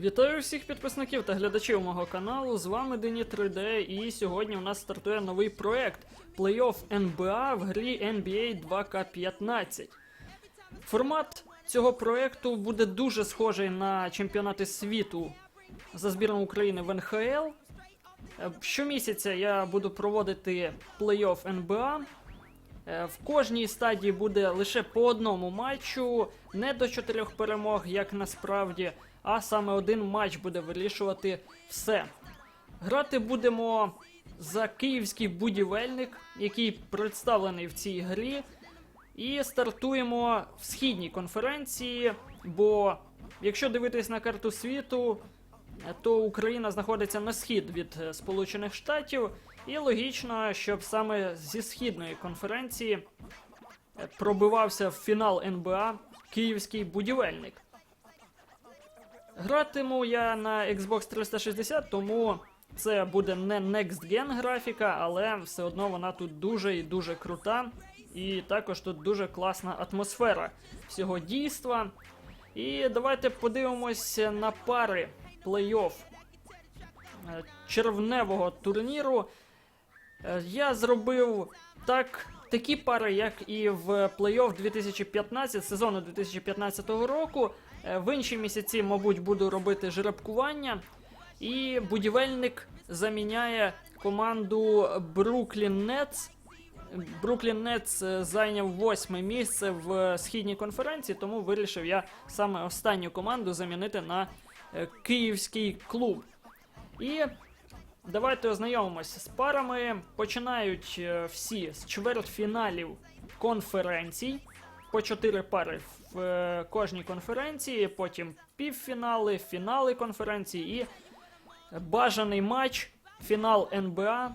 Вітаю всіх підписників та глядачів мого каналу. З вами Дені 3D, і сьогодні у нас стартує новий Playoff NBA в грі NBA 2K15. Формат цього проекту буде дуже схожий на чемпіонати світу за збірну України в НХЛ. Е, Щомісяця я буду проводити плей-офф НБА. Е, В кожній стадії буде лише по одному матчу, не до чотирьох перемог, як насправді, а саме один матч буде вирішувати все. Грати будемо за київський будівельник, який представлений в цій грі. І стартуємо в східній конференції, бо якщо дивитись на карту світу, то Україна знаходиться на схід від е, Сполучених Штатів, і логічно, щоб саме зі східної конференції е, пробивався в фінал НБА київський будівельник. Гратиму я на Xbox 360, тому це буде не Next Gen графіка, але все одно вона тут дуже і дуже крута. І також тут дуже класна атмосфера всього дійства. І давайте подивимося на пари плей-офф е, червневого турніру. Е, Я зробив так, такі пари, як і в плей-офф 2015, сезону 2015 року. Е, В інші місяці, мабуть, буду робити жеребкування. І будівельник заміняє команду Brooklyn Nets. Бруклін Нетс е, зайняв восьме місце в східній конференції, тому вирішив я саме останню команду замінити на е, київський клуб. І давайте ознайомимося з парами. Починають е, всі з чвертьфіналів конференцій. По чотири пари в е, кожній конференції, потім півфінали, фінали конференції і бажаний матч, фінал НБА.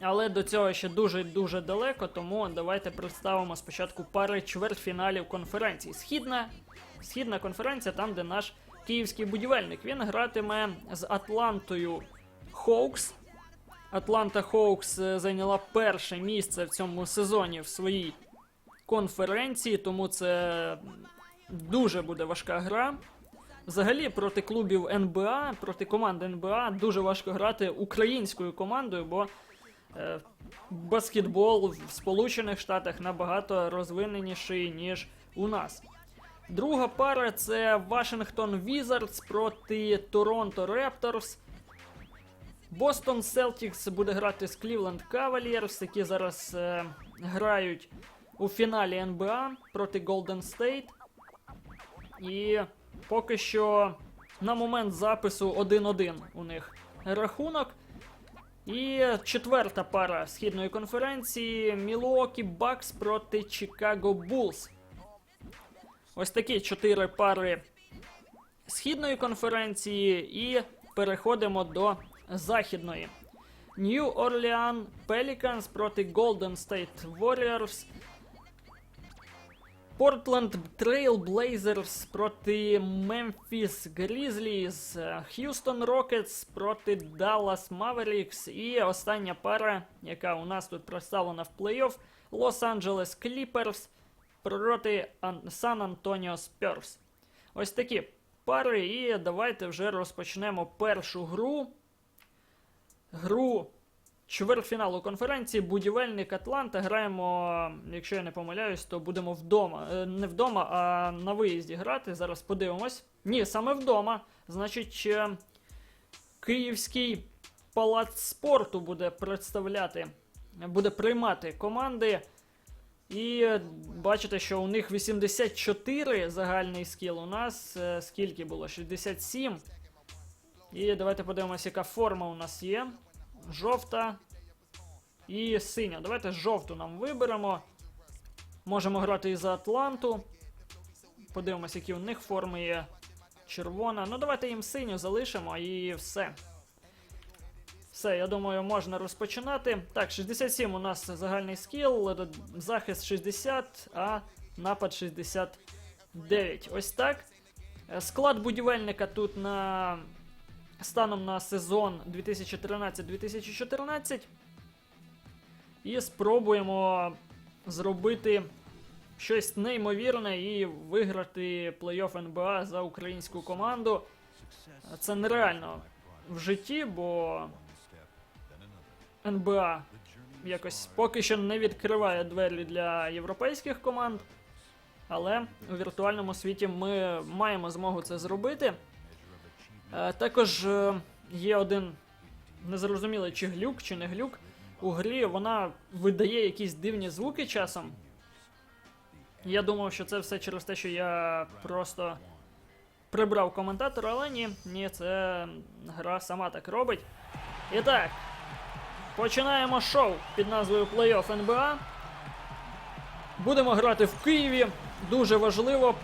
Але до цього ще дуже дуже далеко, тому давайте представимо спочатку пари чвертьфіналів конференції. Східна, східна конференція, там, де наш київський будівельник. Він гратиме з Атлантою Хоукс. Атланта Хоукс е, зайняла перше місце в цьому сезоні в своїй конференції, тому це дуже буде важка гра. Взагалі проти клубів НБА, проти команд НБА дуже важко грати українською командою, бо е, баскетбол в Сполучених Штатах набагато розвиненіший, ніж у нас. Друга пара це Вашингтон Візардс проти Торонто Репторс. Бостон Селтікс буде грати з Клівленд Кавалієрс, які зараз е, грають у фіналі НБА проти Голден Стейт. І поки що на момент запису 1-1 у них рахунок. І четверта пара східної конференції Мілуокі Бакс проти Чикаго Булс. Ось такі чотири пари східної конференції, і переходимо до західної. New Orleans Pelicans проти Golden State Warriors. Trail Blazers проти Memphis Grizzlies, Houston Rockets проти Dallas Mavericks і остання пара, яка у нас тут представлена в плей-офф, Angeles Clippers проти Ан- San Antonio Spurs. Ось такі пари, і давайте вже розпочнемо першу гру. Гру чвертьфіналу конференції Будівельник Атланта. Граємо, якщо я не помиляюсь, то будемо вдома. Е, Не вдома, а на виїзді грати. Зараз подивимось. Ні, саме вдома. Значить, е, Київський палац спорту буде представляти, буде приймати команди. І бачите, що у них 84 загальний скіл. У нас е, скільки було? 67. І давайте подивимося, яка форма у нас є. Жовта і синя. Давайте жовту нам виберемо. Можемо грати і за Атланту. Подивимося, які у них форми є. Червона. Ну, давайте їм синю залишимо і все. Все, я думаю, можна розпочинати. Так, 67 у нас загальний скіл, захист 60, а напад 69. Ось так. Е, Склад будівельника тут на станом на сезон 2013-2014. І спробуємо зробити щось неймовірне і виграти плей-офф НБА за українську команду. це нереально в житті, бо НБА якось поки що не відкриває двері для європейських команд. Але у віртуальному світі ми маємо змогу це зробити. Е, також е, є один незрозумілий, чи глюк, чи не глюк. У грі вона видає якісь дивні звуки часом. Я думав, що це все через те, що я просто прибрав коментатора, але ні, ні, це гра сама так робить. І так, починаємо шоу під назвою Playoff НБА. Будемо грати в Києві. Дуже важливо.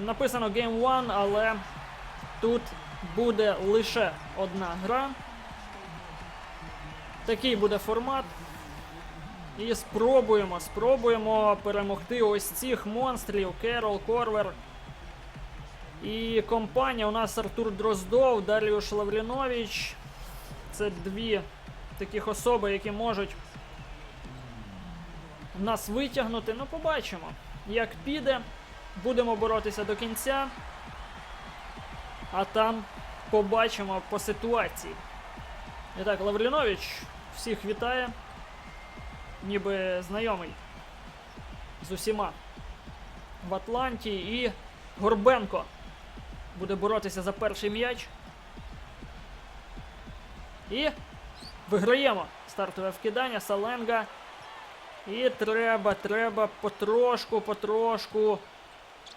Написано Game One, але тут буде лише одна гра. Такий буде формат. І спробуємо, спробуємо перемогти ось цих монстрів. Керол, Корвер. І компанія у нас Артур Дроздов, Дар'юш Лаврінович. Це дві таких особи, які можуть нас витягнути. Ну, побачимо, як піде. Будемо боротися до кінця. А там побачимо по ситуації. І так, Лаврінович всіх вітає. Ніби знайомий з усіма в Атланті. І Горбенко буде боротися за перший м'яч. І виграємо стартове вкидання. Саленга. І треба, треба потрошку, потрошку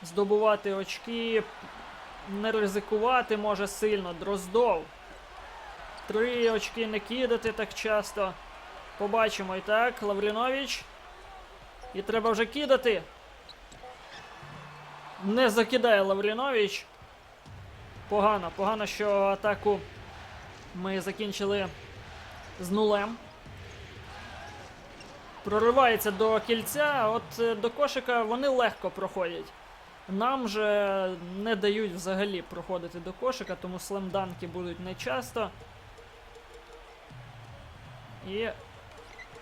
здобувати очки. Не ризикувати може сильно. Дроздов. Три очки не кидати так часто. Побачимо і так. Лаврінович. І треба вже кидати. Не закидає Лаврінович. Погано, погано, що атаку ми закінчили з нулем. Проривається до кільця, а от е, до кошика вони легко проходять. Нам же не дають взагалі проходити до кошика, тому слемданки будуть не часто. І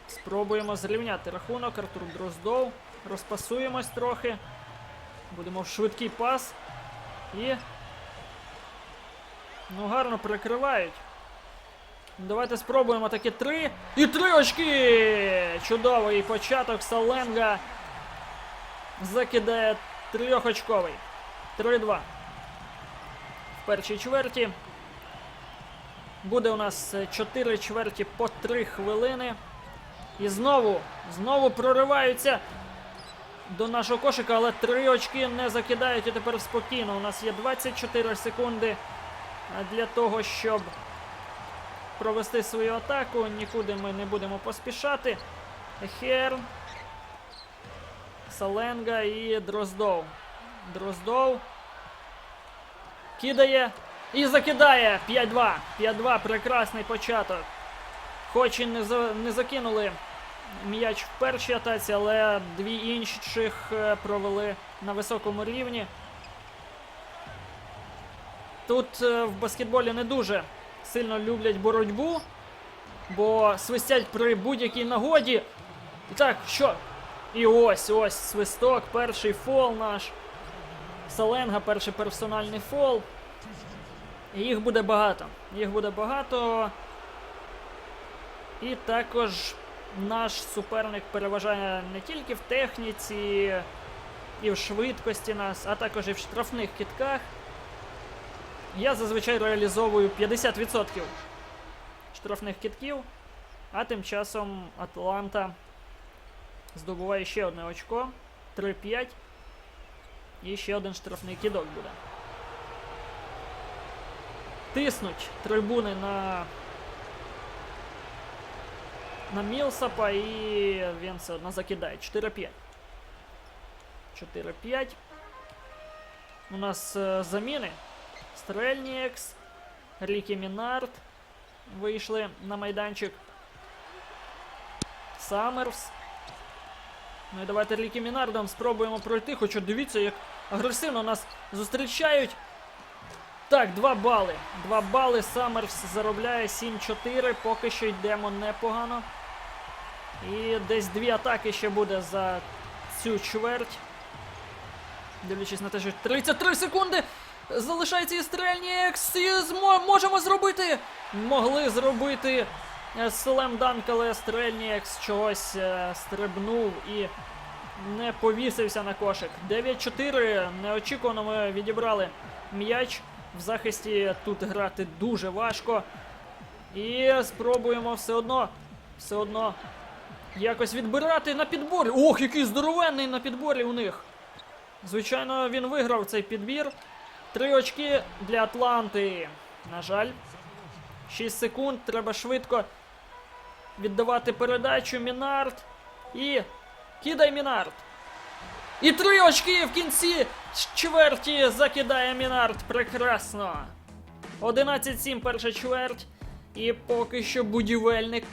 спробуємо зрівняти рахунок. Артур Дроздов. Розпасуємось трохи. Будемо в швидкий пас. І. Ну, гарно перекривають. Давайте спробуємо таки три. І три очки! Чудовий початок Саленга. Закидає трьохочковий. 3-2. В першій чверті. Буде у нас 4 чверті по 3 хвилини. І знову, знову прориваються до нашого кошика, але 3 очки не закидають і тепер спокійно. У нас є 24 секунди для того, щоб провести свою атаку. Нікуди ми не будемо поспішати. Херн. Саленга і Дроздов. Дроздов. Кидає. І закидає 5-2. 5-2. Прекрасний початок. Хоч і не, за, не закинули м'яч в першій атаці, але дві інших е, провели на високому рівні. Тут е, в баскетболі не дуже сильно люблять боротьбу, бо свистять при будь-якій нагоді. І так, що? І ось ось свисток, перший фол наш. Саленга, перший персональний фол. І їх буде багато. Їх буде багато. І також наш суперник переважає не тільки в техніці і в швидкості нас, а також і в штрафних кітках. Я зазвичай реалізовую 50% штрафних кітків, а тим часом Атланта здобуває ще одне очко. 3-5. І ще один штрафний кідок буде. Тиснуть трибуни на на Мілсапа і він все одно закидає. 4-5. 4-5. У нас е, заміни. Стрельнікс, Рікі Мінард вийшли на майданчик. Саммерс. Ну і давайте Рікі Мінардом спробуємо пройти. Хоча дивіться, як агресивно нас зустрічають. Так, 2 бали. 2 бали. Саммерс заробляє 7-4. Поки що йдемо непогано. І десь дві атаки ще буде за цю чверть. Дивлячись на те, що 33 секунди. Залишається і стрельні екс. І змо- можемо зробити. Могли зробити слем данк, але стрельні екс чогось е, стрибнув і не повісився на кошик. 9-4. Неочікувано ми відібрали м'яч. В захисті тут грати дуже важко. І спробуємо все одно. Все одно якось відбирати на підборі. Ох, який здоровенний на підборі у них. Звичайно, він виграв цей підбір. Три очки для Атланти. На жаль. 6 секунд. Треба швидко віддавати передачу. Мінард. І. Кидай Мінард. І три очки в кінці чверті закидає Мінард. Прекрасно. 11-7 перша чверть. І поки що будівельник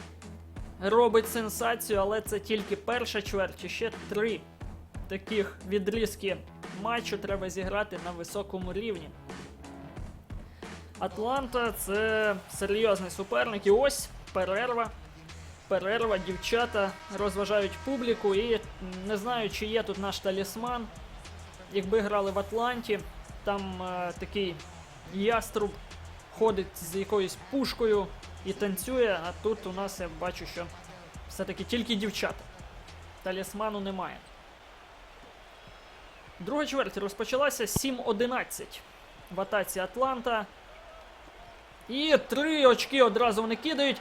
робить сенсацію, але це тільки перша чверть. І ще три таких відрізки матчу треба зіграти на високому рівні. Атланта це серйозний суперник. І ось перерва. Перерва, дівчата розважають публіку і не знаю, чи є тут наш талісман. Якби грали в Атланті, там е, такий яструб ходить з якоюсь пушкою і танцює, а тут у нас я бачу, що все-таки тільки дівчата. Талісману немає. Друга чверть розпочалася 7-11 в атаці Атланта. І три очки одразу вони кидають.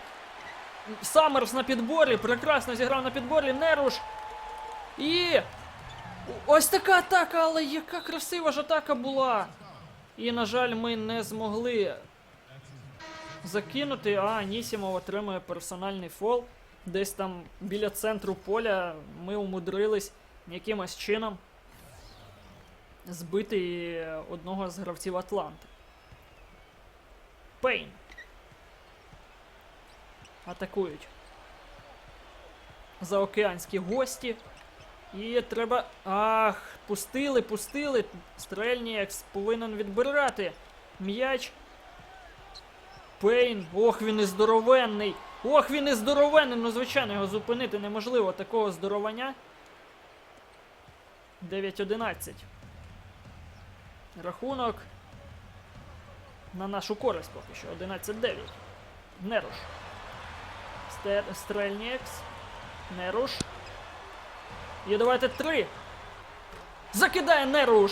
Саммерс на підборі, прекрасно зіграв на підборі, Неруш. І. Ось така атака, але яка красива ж атака була. І, на жаль, ми не змогли закинути, а Нісімов отримує персональний фол. Десь там біля центру поля ми умудрились якимось чином збити одного з гравців Атланти. Пейн. Атакують. Заокеанські гості. І треба. Ах, пустили, пустили. Стрельніекс повинен відбирати. М'яч. Пейн. Ох, він і здоровенний. Ох, він і здоровенний. Ну, звичайно, його зупинити неможливо такого здоровання. 9-11. Рахунок. На нашу користь поки що. 11-9. Неруш. Стер... Стрельнікс. Неруш. І давайте три. Закидає Неруш.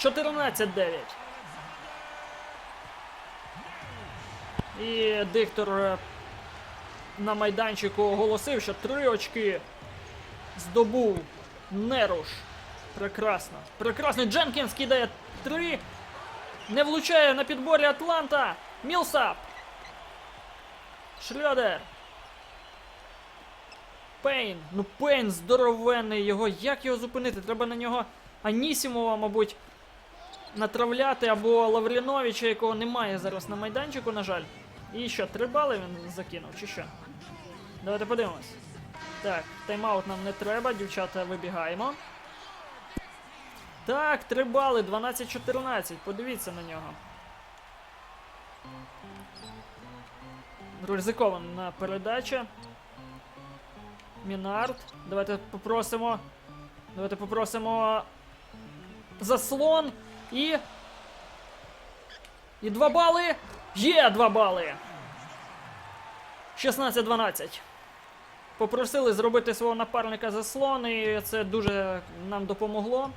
14-9. І диктор е, на майданчику оголосив, що три очки здобув Неруш. Прекрасно. Прекрасно. Дженкінс кидає три. Не влучає на підборі Атланта. Мілсап. Шльодер. Пейн. Ну Пейн здоровенний його. Як його зупинити? Треба на нього Анісімова, мабуть, натравляти або Лавріновича, якого немає зараз на майданчику, на жаль. І що, три бали він закинув, чи що? Давайте подивимось. Так, тайм-аут нам не треба, дівчата вибігаємо. Так, 3 бали, 12-14. Подивіться на нього. Ризикована передача. Мінард. Давайте попросимо. Давайте попросимо. Заслон. І. І 2 бали. Є 2 бали. 16-12. Попросили зробити свого напарника заслон, і це дуже нам допомогло.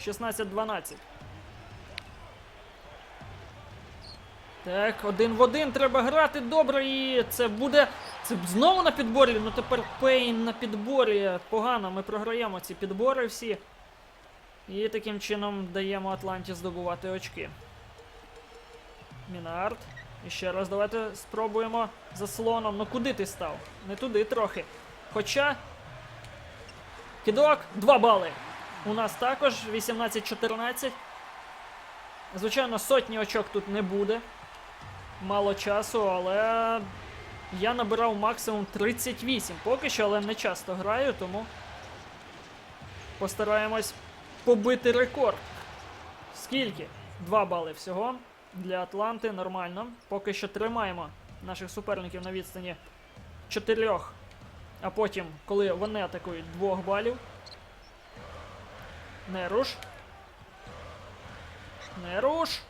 16-12. Так, один в один треба грати добре і це буде. Це знову на підборі. Ну тепер Пейн на підборі. Погано, ми програємо ці підбори всі. І таким чином даємо Атланті здобувати очки. Мінард. І ще раз давайте спробуємо заслоном. Ну куди ти став? Не туди трохи. Хоча. Кидок, 2 бали. У нас також 18-14. Звичайно, сотні очок тут не буде. Мало часу, але я набирав максимум 38. Поки що, але не часто граю, тому постараємось побити рекорд. Скільки? 2 бали всього. Для Атланти нормально. Поки що тримаємо наших суперників на відстані 4. А потім, коли вони атакують 2 балів. Неруш. Неруш.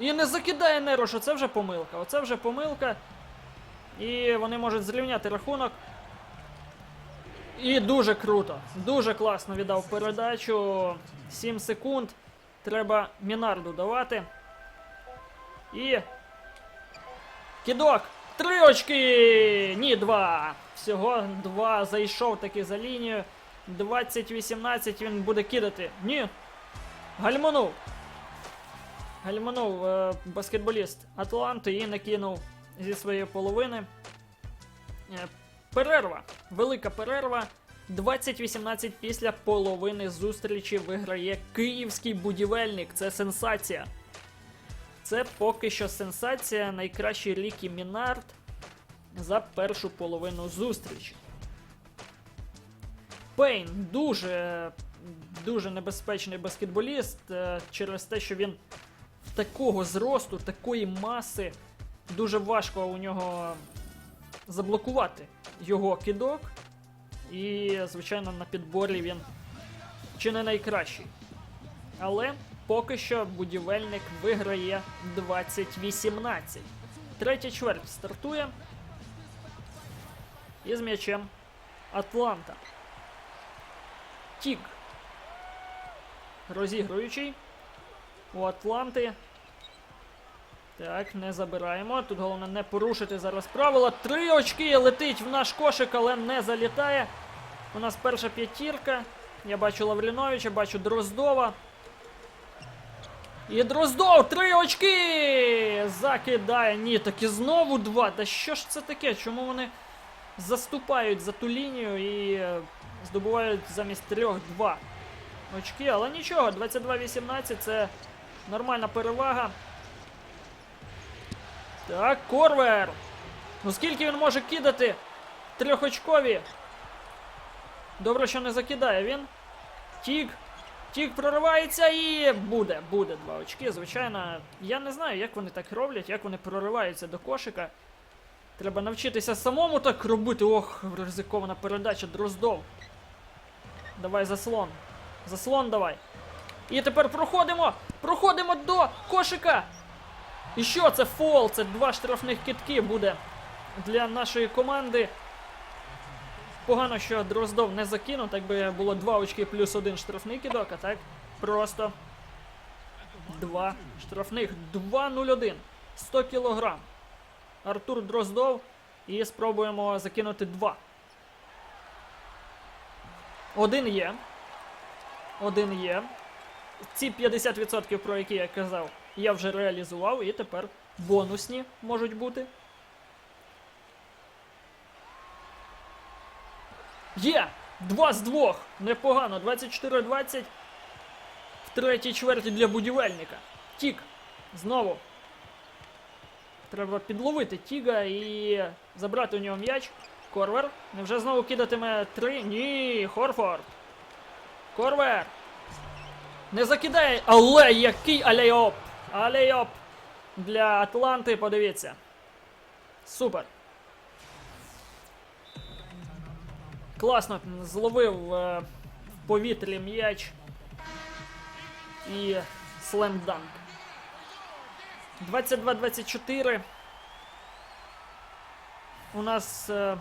І не закидає Неруш, оце вже помилка. Оце вже помилка. І вони можуть зрівняти рахунок. І дуже круто. Дуже класно віддав передачу. 7 секунд. Треба Мінарду давати. І. Кідок! Три очки! Ні, два. Всього два. Зайшов таки за лінію. 20-18 він буде кидати. Ні. Гальманув. Гальманув е, баскетболіст Атланти і накинув зі своєї половини. Е, перерва. Велика перерва. 20-18 після половини зустрічі виграє київський будівельник. Це сенсація. Це поки що сенсація. Найкращий Рікі Мінард за першу половину зустрічі. Пейн дуже, дуже небезпечний баскетболіст е, через те, що він такого зросту, такої маси, дуже важко у нього заблокувати його кидок. І, звичайно, на підборі він чи не найкращий. Але поки що будівельник виграє 20-18. Третя чверть стартує. І з м'ячем Атланта. Тік. Розігруючий. У Атланти. Так, не забираємо. Тут головне не порушити зараз правила. Три очки летить в наш кошик, але не залітає. У нас перша п'ятірка. Я бачу Лавріновича, бачу Дроздова. І Дроздов! Три очки! Закидає. Ні, таки знову два. Та що ж це таке? Чому вони заступають за ту лінію і е, здобувають замість трьох два очки? Але нічого, 22-18 це нормальна перевага. Так, Корвер. Ну скільки він може кидати? Трьохочкові. Добре, що не закидає він. Тік. Тік проривається і буде, буде два очки. Звичайно, я не знаю, як вони так роблять, як вони прориваються до кошика. Треба навчитися самому так робити. Ох, ризикована передача Дроздов. Давай заслон. Заслон давай. І тепер проходимо! Проходимо до кошика! І що це фол? Це два штрафних китки буде для нашої команди. Погано, що Дроздов не закинув, так би було два очки плюс один штрафний кидок, а так просто два штрафних. 2-0-1. 100 кілограм. Артур Дроздов. І спробуємо закинути два. Один є. Один є. Ці 50%, про які я казав, я вже реалізував, і тепер бонусні можуть бути. Є! Два з двох! Непогано. 24-20 в третій чверті для будівельника. Тік. Знову. Треба підловити Тіга і забрати у нього м'яч. Корвер. Невже знову кидатиме три? Ні, Хорфорд. Корвер. Не закидає, але який алейоп! Алейоп для Атланти, подивіться. Супер. Класно зловив е, в повітрі м'яч і слемданк. 22-24. У нас е,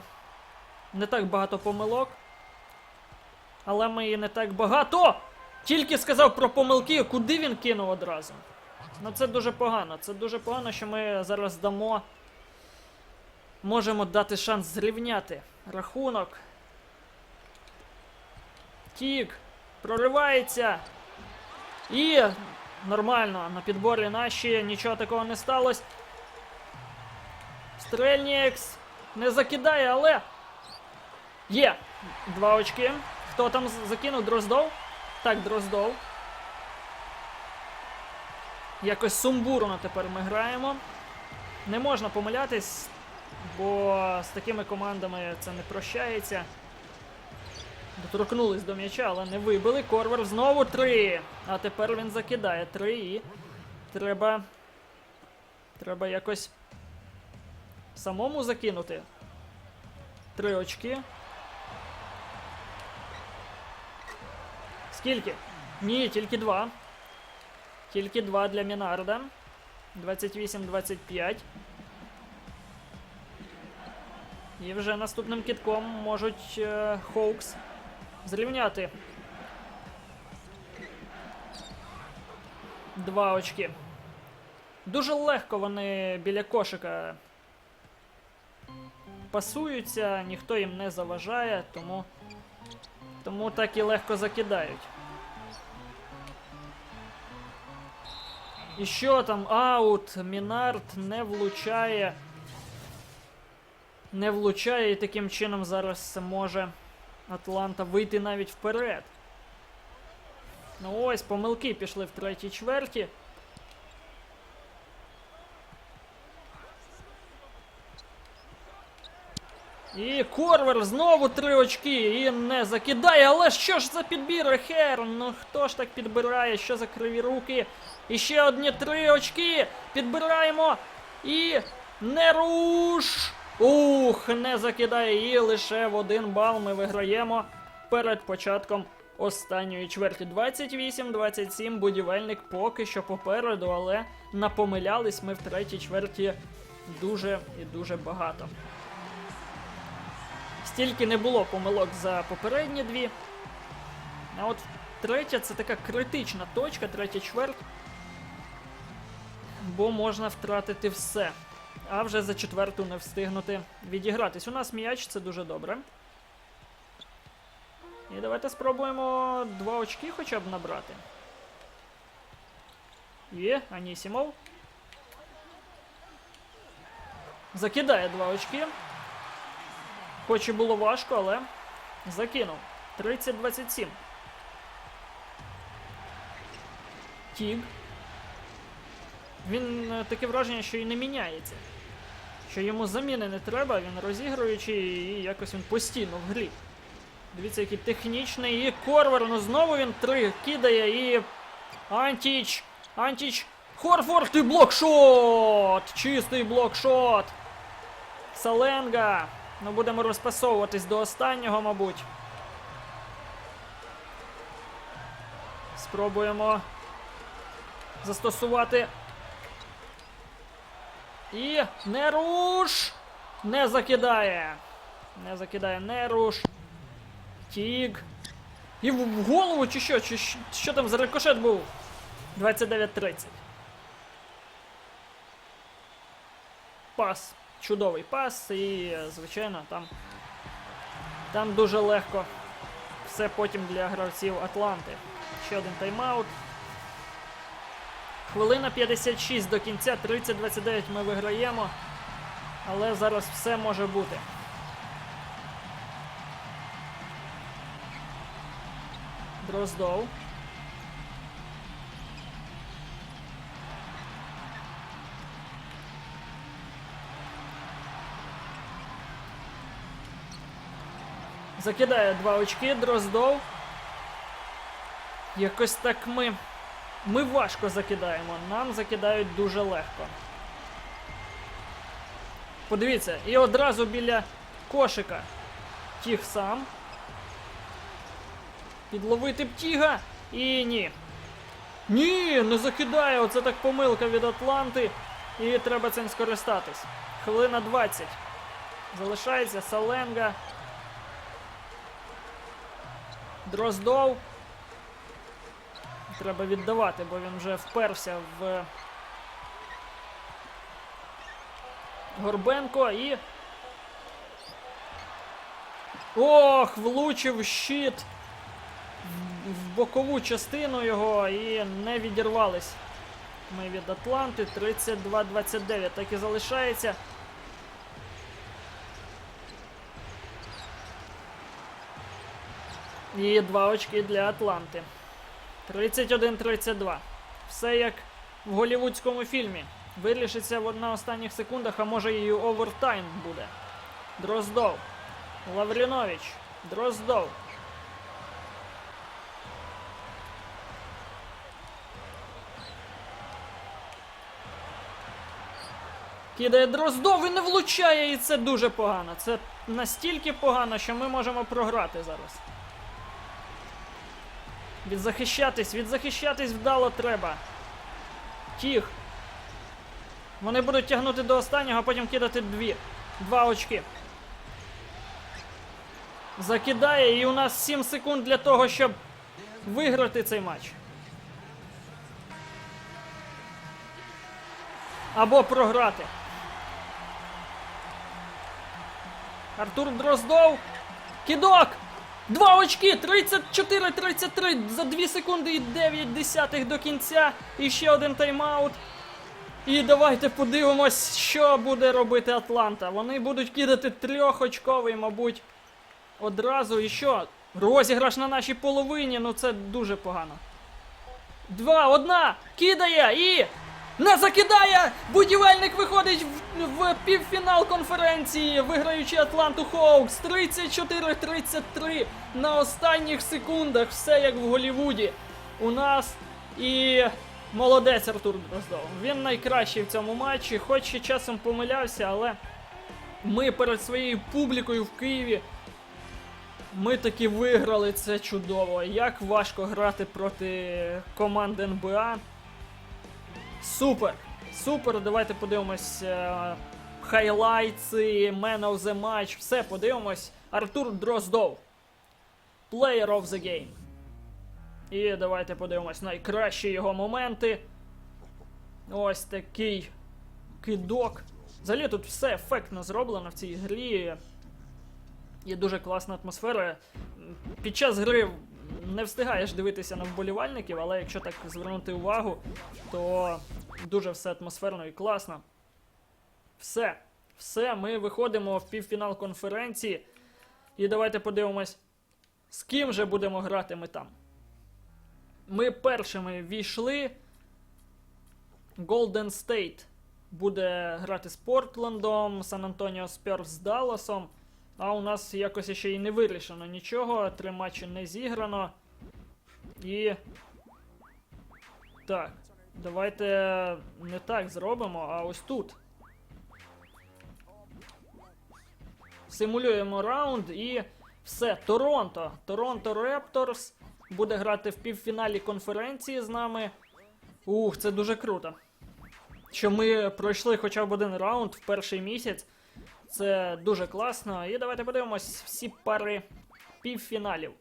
не так багато помилок. Але ми і не так багато. Тільки сказав про помилки, куди він кинув одразу. Ну це дуже погано. Це дуже погано, що ми зараз дамо. Можемо дати шанс зрівняти рахунок. Тік. Проривається. І нормально. На підборі наші нічого такого не сталося. Стрельнікс не закидає, але. Є! Два очки. Хто там закинув? Дроздов? Так, Дроздов. Якось сумбурно тепер ми граємо. Не можна помилятись, бо з такими командами це не прощається. Доторкнулись до м'яча, але не вибили. Корвер знову три. А тепер він закидає три треба. Треба якось самому закинути. Три очки. Скільки? Ні, тільки два. Тільки два для Мінарда. 28-25. І вже наступним кітком можуть е, Хоукс зрівняти. Два очки. Дуже легко вони біля кошика пасуються, ніхто їм не заважає, тому, тому так і легко закидають. І що там? Аут. Мінард не влучає. Не влучає і таким чином зараз може Атланта вийти навіть вперед. Ну ось, помилки пішли в третій чверті. І Корвер знову три очки і не закидає. Але що ж за підбір, Хер? Ну хто ж так підбирає? Що за криві руки? І ще одні три очки. Підбираємо. І не руш! Ух, не закидає. І лише в один бал ми виграємо перед початком останньої чверті. 28-27. Будівельник поки що попереду, але напомилялись ми в третій чверті дуже і дуже багато. Стільки не було помилок за попередні дві. А от третя це така критична точка, третя чверть. Бо можна втратити все. А вже за четверту не встигнути відігратись. У нас м'яч, це дуже добре. І давайте спробуємо два очки хоча б набрати. Є, Анісімов. Закидає два очки. Хоч і було важко, але закинув. 30-27. Тіг. Він е, таке враження, що і не міняється. Що йому заміни не треба, він розігруючий і якось він постійно в грі. Дивіться, який технічний. І Корвер, ну знову він три кидає і. Антіч! Антіч! Хорфорд і блокшот! Чистий блокшот! Саленга! Ну, будемо розпасовуватись до останнього, мабуть. Спробуємо застосувати. І не руш! Не закидає. Не закидає, не руш. Тіг. І в голову чи що? Чи що там за рикошет був? 29-30. Пас. Чудовий пас, і, звичайно, там, там дуже легко все потім для гравців Атланти. Ще один тайм-аут. Хвилина 56 до кінця, 30-29 ми виграємо. Але зараз все може бути. Дроздов. Закидає два очки, Дроздов. Якось так ми. Ми важко закидаємо. Нам закидають дуже легко. Подивіться, і одразу біля кошика тіг сам. Підловити б тіга. І ні. Ні, не закидає. Оце так помилка від Атланти. І треба цим скористатись. Хвилина 20. Залишається Саленга. Дроздов. Треба віддавати, бо він вже вперся в Горбенко і. Ох, влучив щит в- бокову частину його і не відірвались. Ми від Атланти 32-29. Так і залишається. І два очки для Атланти. 31-32. Все як в голівудському фільмі. Вирішиться на останніх секундах, а може і овертайм буде. Дроздов. Лаврінович. Дроздов. Кидає Дроздов і не влучає, і це дуже погано. Це настільки погано, що ми можемо програти зараз. Відзахищатись, відзахищатись вдало треба. Тіх. Вони будуть тягнути до останнього, а потім кидати дві. Два очки. Закидає, і у нас 7 секунд для того, щоб виграти цей матч. Або програти. Артур Дроздов. Кидок! Два очки! 34-33 за 2 секунди і 9 десятих до кінця. І ще один тайм-аут. І давайте подивимось, що буде робити Атланта. Вони будуть кидати трьохочковий, мабуть, одразу. І що? Розіграш на нашій половині, ну це дуже погано. Два, одна, кидає і. Не закидає! Будівельник виходить в, в півфінал конференції, виграючи Атланту Хоукс 34-33 на останніх секундах. Все як в Голівуді. У нас і молодець Артур Дроздов. Він найкращий в цьому матчі, хоч і часом помилявся, але ми перед своєю публікою в Києві. Ми таки виграли це чудово. Як важко грати проти команд НБА. Супер! Супер! Давайте подивимось е, хайлайтси, Man of the Match, все подивимось. Артур Дроздов. Player of the Game. І давайте подивимось найкращі його моменти. Ось такий кидок. Взагалі тут все ефектно зроблено в цій грі. Є дуже класна атмосфера. Під час гри не встигаєш дивитися на вболівальників, але якщо так звернути увагу, то дуже все атмосферно і класно. Все. Все, ми виходимо в півфінал конференції. І давайте подивимось, з ким же будемо грати ми там. Ми першими війшли. Golden State буде грати з Портландом, Сан Антоніо Сперс з Далласом. А у нас якось ще й не вирішено нічого. Три матчі не зіграно. І. Так. Давайте не так зробимо, а ось тут. Симулюємо раунд і все. Торонто. Торонто Репторс буде грати в півфіналі конференції з нами. Ух, це дуже круто. Що ми пройшли хоча б один раунд в перший місяць. Це дуже класно. І давайте подивимось всі пари півфіналів.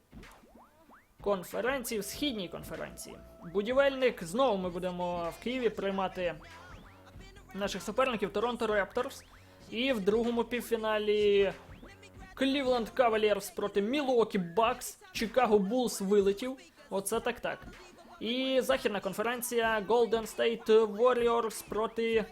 Конференції в східній конференції. Будівельник. Знову ми будемо в Києві приймати наших суперників Торонто Репторс. І в другому півфіналі Клівленд Кавалерс проти Мілуокі Бакс. Чикаго Булс вилетів. Оце так так. І західна конференція Golden State Warriors проти.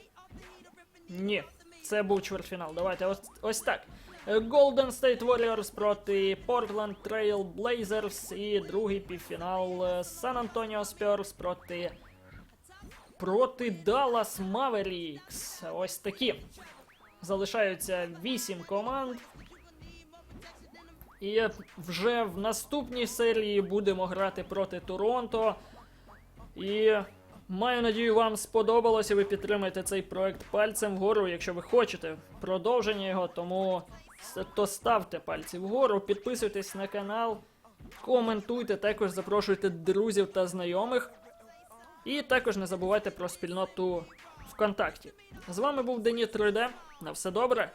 Ні, це був чвертьфінал. Давайте ось, ось так. Golden State Warriors проти Portland Trail Blazers і другий півфінал е, San Antonio Spurs проти проти Dallas Mavericks. Ось такі. Залишаються 8 команд. І вже в наступній серії будемо грати проти Торонто. І маю надію, вам сподобалося. Ви підтримаєте цей проект пальцем вгору, якщо ви хочете продовження його. Тому то ставте пальці вгору, підписуйтесь на канал, коментуйте, також запрошуйте друзів та знайомих. І також не забувайте про спільноту ВКонтакті. З вами був Дені 3D. На все добре.